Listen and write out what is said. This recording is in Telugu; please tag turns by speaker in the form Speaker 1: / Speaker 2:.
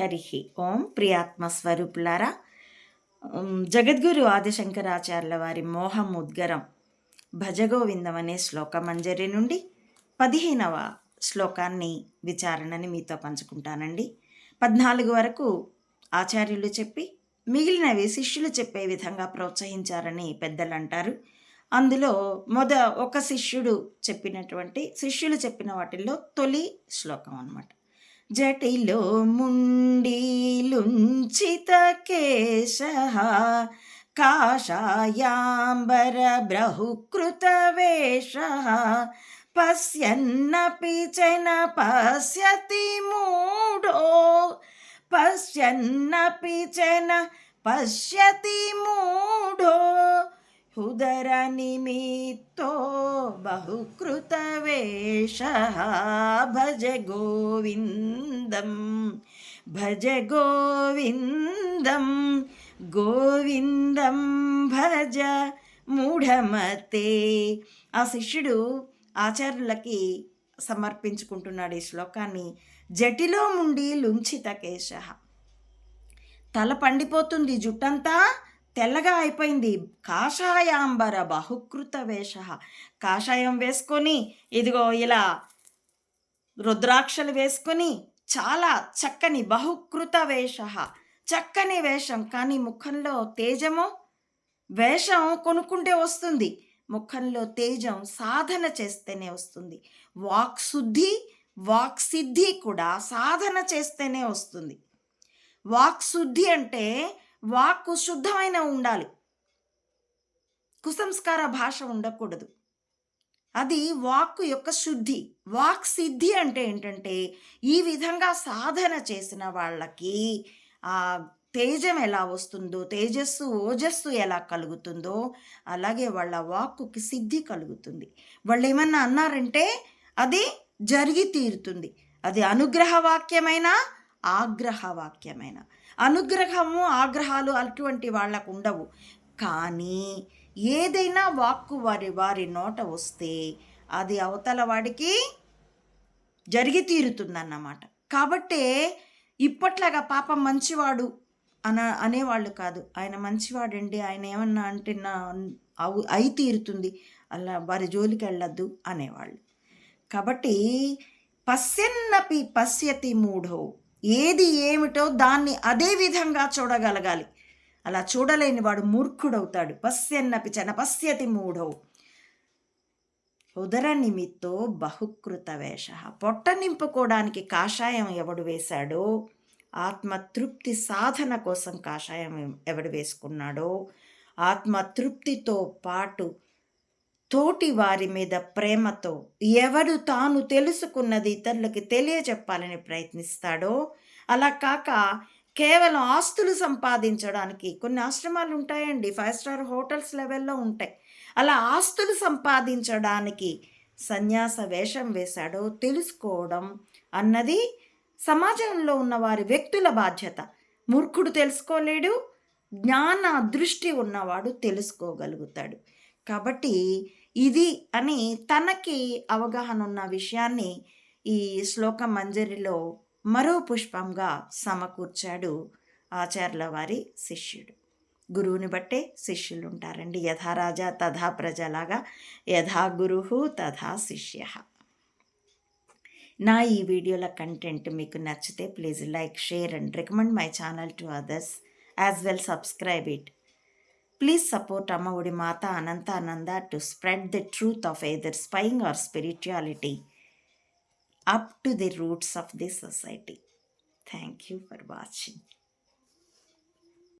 Speaker 1: హరి ఓం ప్రియాత్మ స్వరూపులారా. జగద్గురు ఆదిశంకరాచార్యుల వారి మోహం ఉద్గరం. భజగోవిందం అనే శ్లోకమంజరి నుండి పదిహేనవ శ్లోకాన్ని విచారణని మీతో పంచుకుంటానండి. పద్నాలుగు వరకు ఆచార్యులు చెప్పి మిగిలినవి శిష్యులు చెప్పే విధంగా ప్రోత్సహించారని పెద్దలు అంటారు అందులో మొద ఒక శిష్యుడు చెప్పినటువంటి శిష్యులు చెప్పిన వాటిల్లో తొలి శ్లోకం అనమాట జటిలో ముండీలుంచిత కేశ కాషాయాంబర బ్రహుకృత వేష పశ్యన్నపి చన పశ్యతి మూఢో పశ్యన్నపి చన పశ్యతి మూఢో ఉదరనిమిత్తో బహుకృతవేష భజ గోవిందం భజ గోవిందం గోవిందం భజ మూఢమతే. ఆ శిష్యుడు ఆచార్యులకి సమర్పించుకుంటున్నాడు ఈ శ్లోకాన్ని. జటిలో ముండి లుంచిత కేశ. తల పండిపోతుంది జుట్టంతా తెల్లగా అయిపోయింది. కాషాయాంబర బహుకృత వేష. కాషాయం వేసుకొని ఇదిగో ఇలా రుద్రాక్షలు వేసుకొని చాలా చక్కని బహుకృత వేష. చక్కని వేషం కానీ ముఖంలో తేజము వేషం కొనుక్కుంటే వస్తుంది. ముఖంలో తేజం సాధన చేస్తేనే వస్తుంది. వాక్ శుద్ధి వాక్ సిద్ధి కూడా సాధన చేస్తేనే వస్తుంది. వాక్ శుద్ధి అంటే వాక్కు శుద్ధమైన ఉండాలి. కుసంస్కార భాష ఉండకూడదు. అది వాక్కు యొక్క శుద్ధి. వాక్ సిద్ధి అంటే ఏంటంటే ఈ విధంగా సాధన చేసిన వాళ్ళకి ఆ తేజం ఎలా వస్తుందో తేజస్సు ఓజస్సు ఎలా కలుగుతుందో అలాగే వాళ్ళ వాక్కుకి సిద్ధి కలుగుతుంది. వాళ్ళు ఏమన్నా అన్నారంటే అది జరిగి తీరుతుంది. అది అనుగ్రహ వాక్యమైనా ఆగ్రహ వాక్యమైన. అనుగ్రహము ఆగ్రహాలు అటువంటి వాళ్ళకు ఉండవు. కానీ ఏదైనా వాక్కు వారి వారి నోట వస్తే అది అవతల వాడికి జరిగి తీరుతుందన్నమాట. కాబట్టే ఇప్పట్లాగా పాపం మంచివాడు అన అనేవాళ్ళు కాదు. ఆయన మంచివాడండి ఆయన ఏమన్నా అంటే నా అవు అయి తీరుతుంది అలా వారి జోలికి వెళ్ళొద్దు అనేవాళ్ళు. కాబట్టి పశ్యన్నపి పశ్యతి మూఢో ఏది ఏమిటో దాన్ని అదే విధంగా చూడగలగాలి. అలా చూడలేని వాడు మూర్ఖుడవుతాడు. పశ్యన్నపి చన పశ్యతి మూఢవు ఉదర నిమిత్తో బహుకృత వేష. పొట్ట నింపుకోవడానికి కాషాయం ఎవడు వేశాడో ఆత్మతృప్తి సాధన కోసం కాషాయం ఎవడు వేసుకున్నాడో ఆత్మతృప్తితో పాటు తోటి వారి మీద ప్రేమతో ఎవడు తాను తెలుసుకున్నది ఇతరులకి తెలియజెప్పాలని ప్రయత్నిస్తాడో అలా కాక కేవలం ఆస్తులు సంపాదించడానికి కొన్ని ఆశ్రమాలు ఉంటాయండి. ఫైవ్ స్టార్ హోటల్స్ లెవెల్లో ఉంటాయి. అలా ఆస్తులు సంపాదించడానికి సన్యాస వేషం వేశాడో తెలుసుకోవడం అన్నది సమాజంలో ఉన్న వారి వ్యక్తుల బాధ్యత. మూర్ఖుడు తెలుసుకోలేడు జ్ఞాన దృష్టి ఉన్నవాడు తెలుసుకోగలుగుతాడు. కాబట్టి ఇది అని తనకి అవగాహన ఉన్న విషయాన్ని ఈ శ్లోక మంజరిలో మరో పుష్పంగా సమకూర్చాడు ఆచార్యుల వారి శిష్యుడు. గురువుని బట్టే శిష్యులు ఉంటారండి యథారాజా తథా ప్రజలాగా యథా గురువు తథా శిష్య. నా ఈ వీడియోల కంటెంట్ మీకు నచ్చితే please like share and recommend my channel to others. As well subscribe it. Please support Amma Mata Ananta Ananda to spread the truth of either spying or spirituality up to the roots of this society. Thank you for watching.